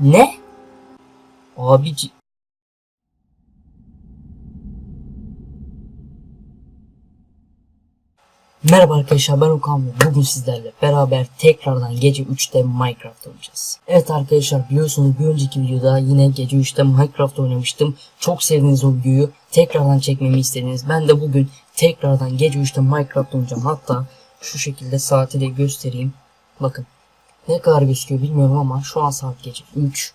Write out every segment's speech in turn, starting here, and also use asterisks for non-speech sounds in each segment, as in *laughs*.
Ne? Abici... Merhaba arkadaşlar ben Okan ve bugün sizlerle beraber tekrardan gece 3'te Minecraft oynayacağız. Evet arkadaşlar biliyorsunuz bir önceki videoda yine gece 3'te Minecraft oynamıştım. Çok sevdiğiniz o videoyu tekrardan çekmemi istediniz. Ben de bugün tekrardan gece 3'te Minecraft oynayacağım. Hatta şu şekilde saati de göstereyim. Bakın ne kadar gözüküyor bilmiyorum ama şu an saat gece 3.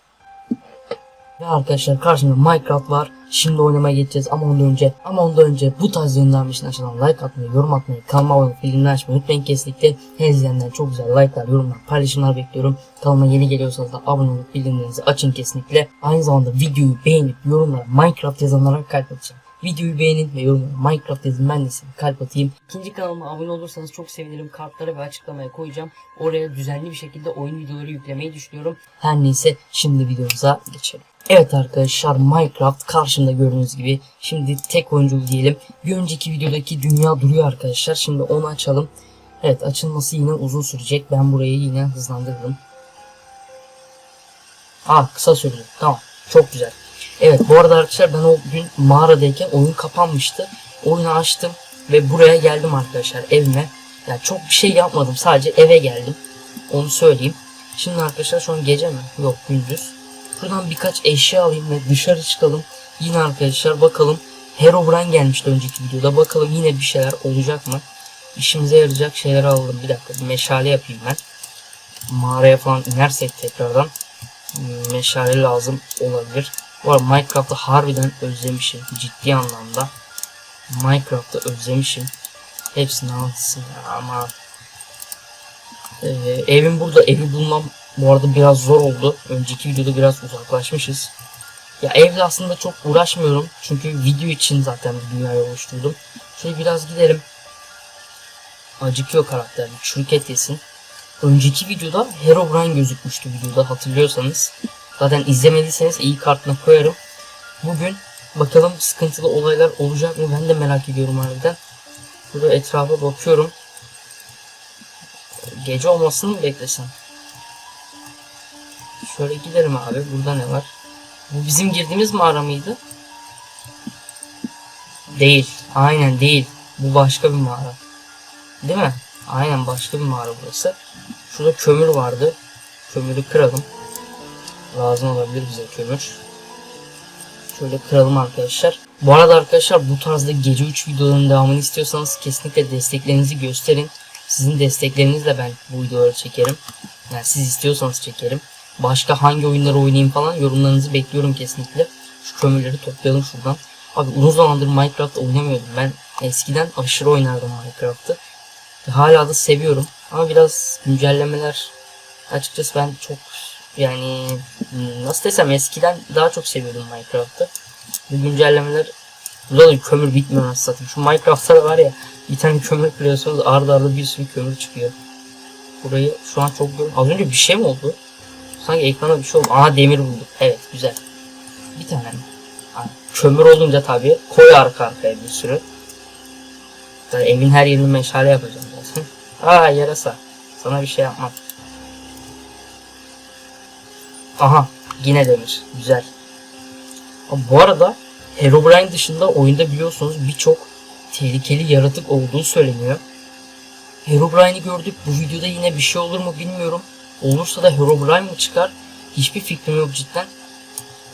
Ve arkadaşlar karşımda Minecraft var. Şimdi oynamaya geçeceğiz ama ondan önce ama ondan önce bu tarz yayınlar için aşağıdan like atmayı, yorum atmayı, kanalıma abone olup bildirimleri açmayı unutmayın kesinlikle. Her izleyenler çok güzel like'lar, yorumlar, paylaşımlar bekliyorum. Kanalıma yeni geliyorsanız da abone olup bildirimlerinizi açın kesinlikle. Aynı zamanda videoyu beğenip yorumlara Minecraft yazanlara kalp atacağım. Videoyu beğenin ve yorumlara Minecraft yazın ben size kalp atayım. İkinci kanalıma abone olursanız çok sevinirim. Kartları ve açıklamaya koyacağım. Oraya düzenli bir şekilde oyun videoları yüklemeyi düşünüyorum. Her neyse şimdi videomuza geçelim. Evet arkadaşlar Minecraft karşımda gördüğünüz gibi şimdi tek oyuncu diyelim. Bir önceki videodaki dünya duruyor arkadaşlar. Şimdi onu açalım. Evet açılması yine uzun sürecek. Ben burayı yine hızlandırırım. Aa kısa sürdü. Tamam. Çok güzel. Evet bu arada arkadaşlar ben o gün mağaradayken oyun kapanmıştı. Oyunu açtım ve buraya geldim arkadaşlar evime. Yani çok bir şey yapmadım. Sadece eve geldim. Onu söyleyeyim. Şimdi arkadaşlar şu an gece mi? Yok gündüz. Şuradan birkaç eşya alayım ve dışarı çıkalım. Yine arkadaşlar bakalım. Herobrine gelmişti önceki videoda. Bakalım yine bir şeyler olacak mı? İşimize yarayacak şeyler alalım. Bir dakika bir meşale yapayım ben. Mağaraya falan inersek tekrardan hmm, meşale lazım olabilir. Bu arada Minecraft'ı harbiden özlemişim. Ciddi anlamda. Minecraft'ı özlemişim. Hepsini anlatsın ya ama ee, evim burada. Evi bulmam bu arada biraz zor oldu. Önceki videoda biraz uzaklaşmışız. Ya evde aslında çok uğraşmıyorum. Çünkü video için zaten bir dünyayı oluşturdum. Şöyle biraz gidelim. Acıkıyor karakter. Bir çürük et yesin. Önceki videoda Herobrine gözükmüştü videoda hatırlıyorsanız. Zaten izlemediyseniz iyi kartına koyarım. Bugün bakalım sıkıntılı olaylar olacak mı ben de merak ediyorum harbiden. Burada etrafa bakıyorum. Gece olmasını mı beklesem? Şöyle gidelim abi. Burada ne var? Bu bizim girdiğimiz mağara mıydı? Değil. Aynen değil. Bu başka bir mağara. Değil mi? Aynen başka bir mağara burası. Şurada kömür vardı. Kömürü kıralım. Lazım olabilir bize kömür. Şöyle kıralım arkadaşlar. Bu arada arkadaşlar bu tarzda gece 3 videoların devamını istiyorsanız kesinlikle desteklerinizi gösterin. Sizin desteklerinizle ben bu videoları çekerim. Yani siz istiyorsanız çekerim. Başka hangi oyunları oynayayım falan yorumlarınızı bekliyorum kesinlikle. Şu kömürleri toplayalım şuradan. Abi uzun zamandır Minecraft oynamıyordum. Ben eskiden aşırı oynardım Minecraft'ı. Hala da seviyorum. Ama biraz güncellemeler açıkçası ben çok yani nasıl desem eskiden daha çok seviyordum Minecraft'ı. Bu güncellemeler burada da kömür bitmiyor satayım. Şu Minecraft'ta var ya bir tane kömür kırıyorsunuz arda arda bir sürü kömür çıkıyor. Burayı şu an çok görüyorum. Az önce bir şey mi oldu? Sanki ekrana bir şey oldu. Aa demir bulduk. Evet güzel. Bir tane? Ha, kömür olunca tabii koy arka arkaya bir sürü. Yani evin her yerini meşale yapacağım zaten. *laughs* Aa yarasa. Sana bir şey yapmam. Aha yine demir. Güzel. Ama bu arada Herobrine dışında oyunda biliyorsunuz birçok tehlikeli yaratık olduğu söyleniyor. Herobrine'i gördük. Bu videoda yine bir şey olur mu bilmiyorum. Olursa da Herobrine mi çıkar? Hiçbir fikrim yok cidden.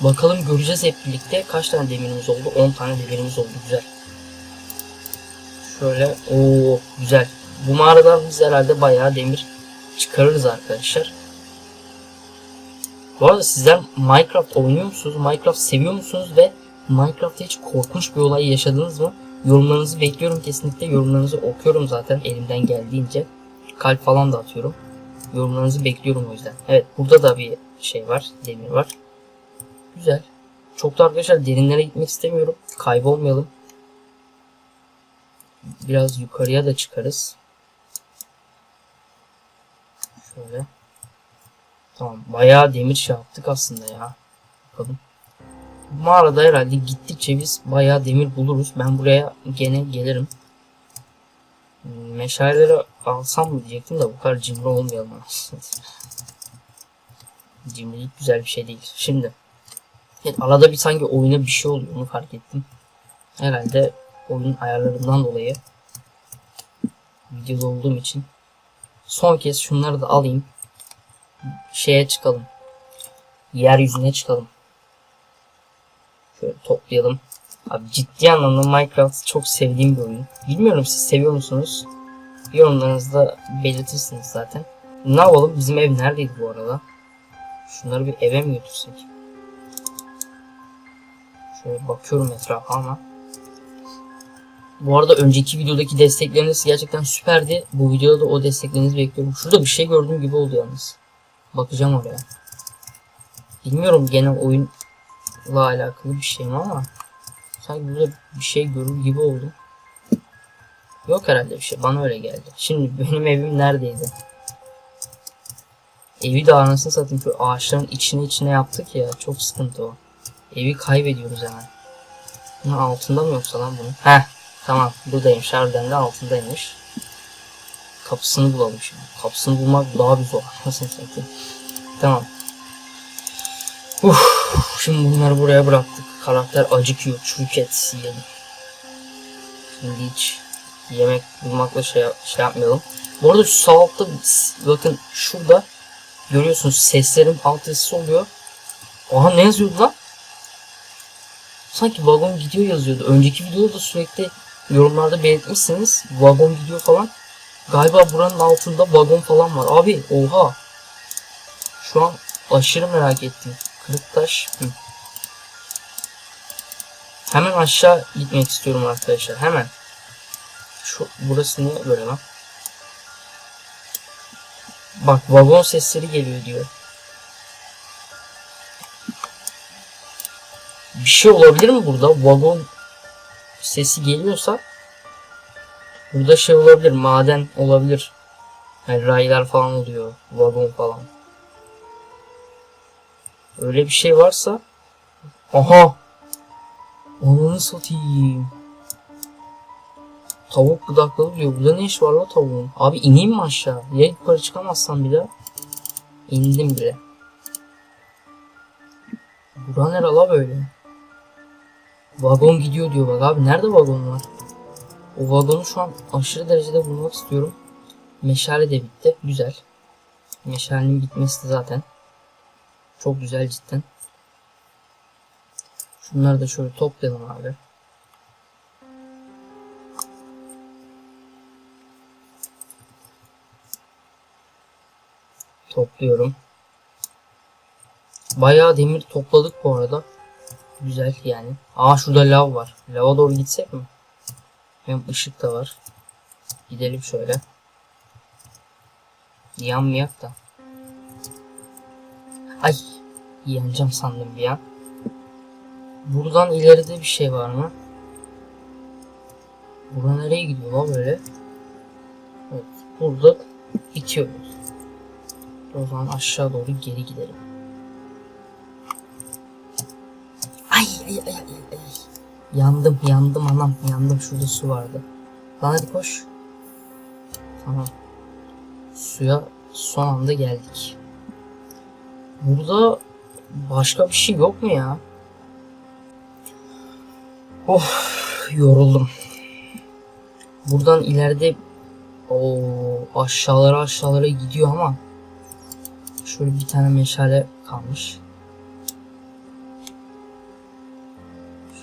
Bakalım göreceğiz hep birlikte. Kaç tane demirimiz oldu? 10 tane demirimiz oldu. Güzel. Şöyle. o güzel. Bu mağaradan biz herhalde bayağı demir çıkarırız arkadaşlar. Bu arada sizler Minecraft oynuyor musunuz? Minecraft seviyor musunuz? Ve Minecraft'ta hiç korkunç bir olay yaşadınız mı? Yorumlarınızı bekliyorum kesinlikle. Yorumlarınızı okuyorum zaten elimden geldiğince. Kalp falan da atıyorum. Yorumlarınızı bekliyorum o yüzden. Evet burada da bir şey var. Demir var. Güzel. Çok da arkadaşlar derinlere gitmek istemiyorum. Kaybolmayalım. Biraz yukarıya da çıkarız. Şöyle. Tamam. Bayağı demir şey yaptık aslında ya. Bakalım. Bu mağarada herhalde gittikçe biz bayağı demir buluruz. Ben buraya gene gelirim. Meşaleleri alsam mı diyecektim de bu kadar cimri olmayalım. *laughs* Cimrilik güzel bir şey değil. Şimdi evet, arada bir sanki oyuna bir şey oluyor onu fark ettim. Herhalde oyun ayarlarından dolayı videoda olduğum için son kez şunları da alayım. Şeye çıkalım. Yeryüzüne çıkalım. Şöyle toplayalım. Abi ciddi anlamda Minecraft çok sevdiğim bir oyun. Bilmiyorum siz seviyor musunuz? Yorumlarınızda belirtirsiniz zaten. Ne yapalım? Bizim ev neredeydi bu arada? Şunları bir eve mi götürsek? Şöyle bakıyorum etrafa ama. Bu arada önceki videodaki destekleriniz gerçekten süperdi. Bu videoda da o desteklerinizi bekliyorum. Şurada bir şey gördüğüm gibi oldu yalnız. Bakacağım oraya. Bilmiyorum gene oyunla alakalı bir şey mi ama sanki burada bir şey görür gibi oldu. Yok herhalde bir şey. Bana öyle geldi. Şimdi benim evim neredeydi? Evi de anasını satayım. Şu ağaçların içine içine yaptık ya. Çok sıkıntı o. Evi kaybediyoruz hemen. Bunun altında mı yoksa lan bunun? Heh. Tamam. Buradaymış. Harbiden de altındaymış. Kapısını bulalım şimdi. Kapısını bulmak daha bir zor. Nasıl satayım? Tamam. Uf, şimdi bunları buraya bıraktık. Karakter acıkıyor. Çürük et yiyelim. Şimdi hiç yemek bulmakla şey, şey yapmayalım. Bu arada şu sağ altta bakın şurada görüyorsunuz seslerin alt sesi oluyor. Aha ne yazıyordu lan? Sanki vagon gidiyor yazıyordu. Önceki videoda da sürekli yorumlarda belirtmişsiniz. Vagon gidiyor falan. Galiba buranın altında vagon falan var. Abi oha. Şu an aşırı merak ettim. Kırıktaş. Hı. Hemen aşağı gitmek istiyorum arkadaşlar. Hemen. Şu, burası niye böyle lan? Bak vagon sesleri geliyor diyor. Bir şey olabilir mi burada? Vagon sesi geliyorsa burada şey olabilir. Maden olabilir. Yani raylar falan oluyor. Vagon falan. Öyle bir şey varsa Aha! Onu satayım. Tavuk gıdakladı diyor. Burada ne iş var la tavuğun? Abi ineyim mi aşağı? Ya yukarı çıkamazsam bir daha? İndim bile. Bura nere böyle? Vagon gidiyor diyor bak abi. Nerede vagon var? O vagonu şu an aşırı derecede bulmak istiyorum. Meşale de bitti. Güzel. Meşalenin bitmesi de zaten. Çok güzel cidden. Şunları da şöyle toplayalım abi. Topluyorum. Bayağı demir topladık bu arada. Güzel yani. Aa şurada lav var. Lava doğru gitsek mi? Hem ışık da var. Gidelim şöyle. Yanmayak da. Ay. Yanacağım sandım bir an. Buradan ileride bir şey var mı? Bura nereye gidiyor lan böyle? Evet. Burada itiyoruz. O zaman aşağı doğru geri gidelim. Ay ay ay ay ay. Yandım yandım anam yandım şurada su vardı. Lan hadi koş. Tamam. Suya son anda geldik. Burada başka bir şey yok mu ya? Of yoruldum. Buradan ileride o aşağılara aşağılara gidiyor ama şöyle bir tane meşale kalmış.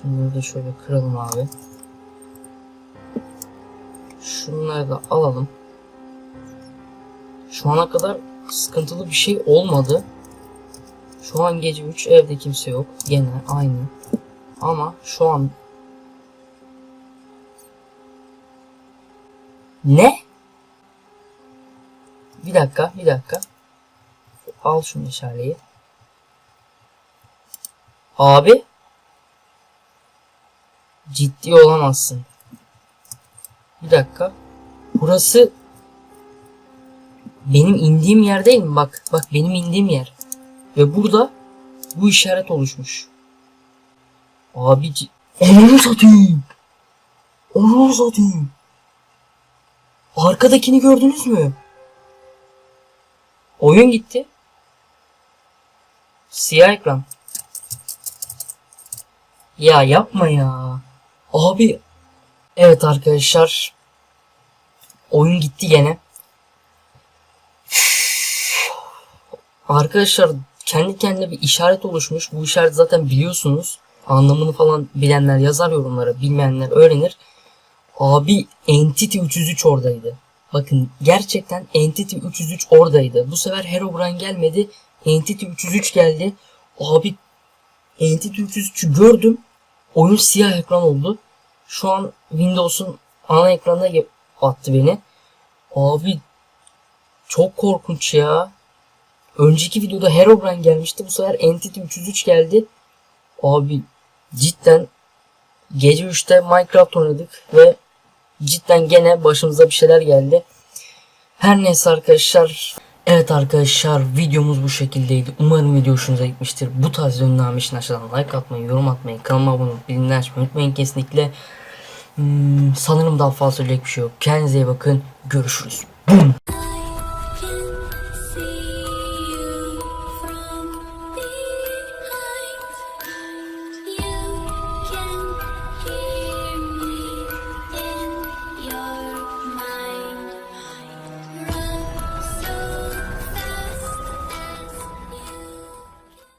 Şunları da şöyle kıralım abi. Şunları da alalım. Şu ana kadar sıkıntılı bir şey olmadı. Şu an gece 3 evde kimse yok. Gene aynı. Ama şu an Ne? Bir dakika, bir dakika. Al şu meşaleyi. Abi. Ciddi olamazsın. Bir dakika. Burası benim indiğim yer değil mi? Bak, bak benim indiğim yer. Ve burada bu işaret oluşmuş. Abi onu satayım. Onu satayım. Arkadakini gördünüz mü? Oyun gitti. Siyah ekran. Ya yapma ya. Abi. Evet arkadaşlar. Oyun gitti gene. Arkadaşlar kendi kendine bir işaret oluşmuş. Bu işaret zaten biliyorsunuz. Anlamını falan bilenler yazar yorumlara. Bilmeyenler öğrenir. Abi Entity 303 oradaydı. Bakın gerçekten Entity 303 oradaydı. Bu sefer Herobrine gelmedi. Entity 303 geldi. Abi Entity 303'ü gördüm. Oyun siyah ekran oldu. Şu an Windows'un ana ekranına attı beni. Abi çok korkunç ya. Önceki videoda Herobrine gelmişti. Bu sefer Entity 303 geldi. Abi cidden gece 3'te Minecraft oynadık ve cidden gene başımıza bir şeyler geldi. Her neyse arkadaşlar. Evet arkadaşlar videomuz bu şekildeydi. Umarım video hoşunuza gitmiştir. Bu tarz ürünler için aşağıdan like atmayı, yorum atmayı, kanalıma abone olup bildirimleri açmayı unutmayın kesinlikle. Hmm, sanırım daha fazla söyleyecek bir şey yok. Kendinize iyi bakın. Görüşürüz.